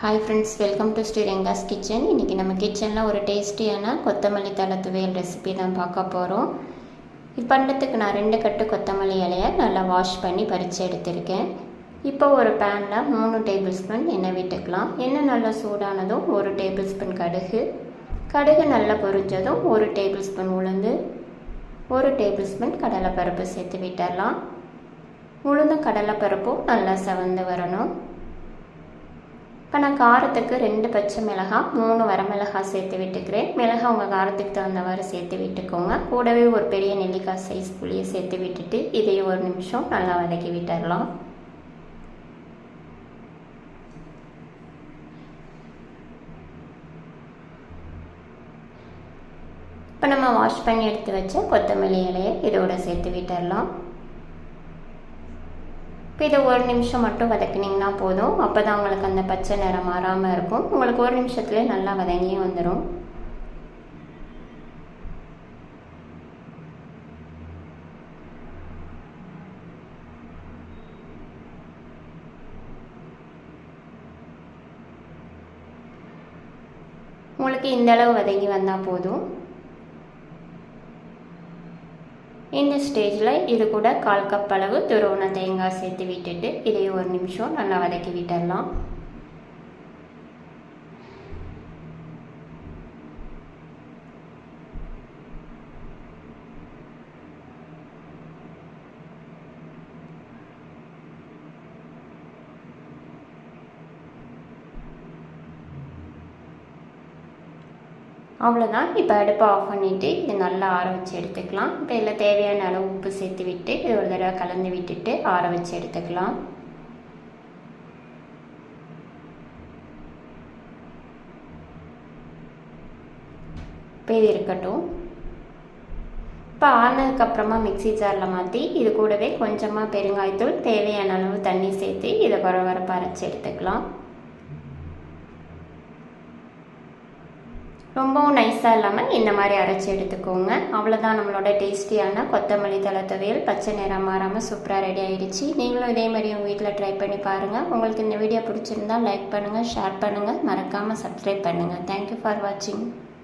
Hi friends welcome to Sriranga's kitchen இன்றைக்கி நம்ம கிச்சனில் ஒரு டேஸ்டியான கொத்தமல்லி தலை துவையல் ரெசிபி தான் பார்க்க போகிறோம் இது பண்ணுறதுக்கு நான் ரெண்டு கட்டு கொத்தமல்லி இலையை நல்லா வாஷ் பண்ணி பறித்து எடுத்திருக்கேன். இப்போ ஒரு பேனில் மூணு டேபிள் ஸ்பூன் எண்ணெய் விட்டுக்கலாம். எண்ணெய் நல்லா சூடானதும் ஒரு டேபிள் ஸ்பூன் கடுகு. கடுகு நல்லா பொரிஞ்சதும் ஒரு டேபிள் ஸ்பூன் உளுந்து. ஒரு டேபிள் ஸ்பூன் கடலைப்பருப்பு சேர்த்து விட்டுடலாம். உளுந்தும் கடலைப்பருப்பும் நல்லா செவந்து வரணும். இப்போ நான் காரத்துக்கு ரெண்டு பச்சை மிளகாய் மூணு வரமிளகாய் சேர்த்து விட்டுக்கிறேன். மிளகாய் உங்கள் காரத்துக்கு தகுந்தவாறு சேர்த்து விட்டுக்கோங்க. கூடவே ஒரு பெரிய நெல்லிக்காய் சைஸ் புளியை சேர்த்து விட்டுட்டு இதையும் ஒரு நிமிஷம் நல்லா வதக்கி விட்டுடலாம் இப்போ நம்ம வாஷ் பண்ணி எடுத்து வச்ச கொத்தமல்லி இலையை இதோட சேர்த்து விட்டுடலாம் இப்போ இதை ஒரு நிமிஷம் மட்டும் வதக்கினீங்கன்னா போதும். அப்போ தான் உங்களுக்கு அந்த பச்சை நிறம் மாறாமல் இருக்கும். உங்களுக்கு ஒரு நிமிஷத்துலேயே நல்லா வதங்கியும் வந்துடும் உங்களுக்கு இந்த அளவு வதங்கி வந்தால் போதும். இந்த ஸ்டேஜில் இது கூட கால் கப் அளவு துருவன தேங்காய் சேர்த்து விட்டுட்டு இதையும் ஒரு நிமிஷம் நல்லா வதக்கி விட்டுடலாம். அவ்வளோதான் இப்போ அடுப்பை ஆஃப் பண்ணிவிட்டு இது நல்லா ஆற வச்சு எடுத்துக்கலாம். இப்போ இதில் தேவையான அளவு உப்பு சேர்த்து விட்டு இது ஒரு தடவை கலந்து விட்டுட்டு ஆற வச்சு எடுத்துக்கலாம். இப்போ இது இருக்கட்டும். இப்போ ஆனதுக்கப்புறமா மிக்சி ஜாரில் மாற்றி இது கூடவே கொஞ்சமாக பெருங்காயத்தூள் தேவையான அளவு தண்ணி சேர்த்து இதை குறை வரப்பு அரைச்சி எடுத்துக்கலாம். ரொம்பவும் நைஸாக இல்லாமல் இந்த மாதிரி அரைச்சி எடுத்துக்கோங்க. அவ்வளோதான் நம்மளோட டேஸ்டியான கொத்தமல்லி தலை துவையல். பச்சை நிறம் மாறாமல் சூப்பராக ரெடி ஆகிடுச்சு நீங்களும் இதே மாதிரி உங்கள் வீட்டில் ட்ரை பண்ணி பாருங்கள் உங்களுக்கு இந்த வீடியோ பிடிச்சிருந்தா லைக் பண்ணுங்கள் ஷேர் பண்ணுங்கள் மறக்காமல் சப்ஸ்கிரைப் பண்ணுங்கள் தேங்க்யூ ஃபார் வாட்சிங்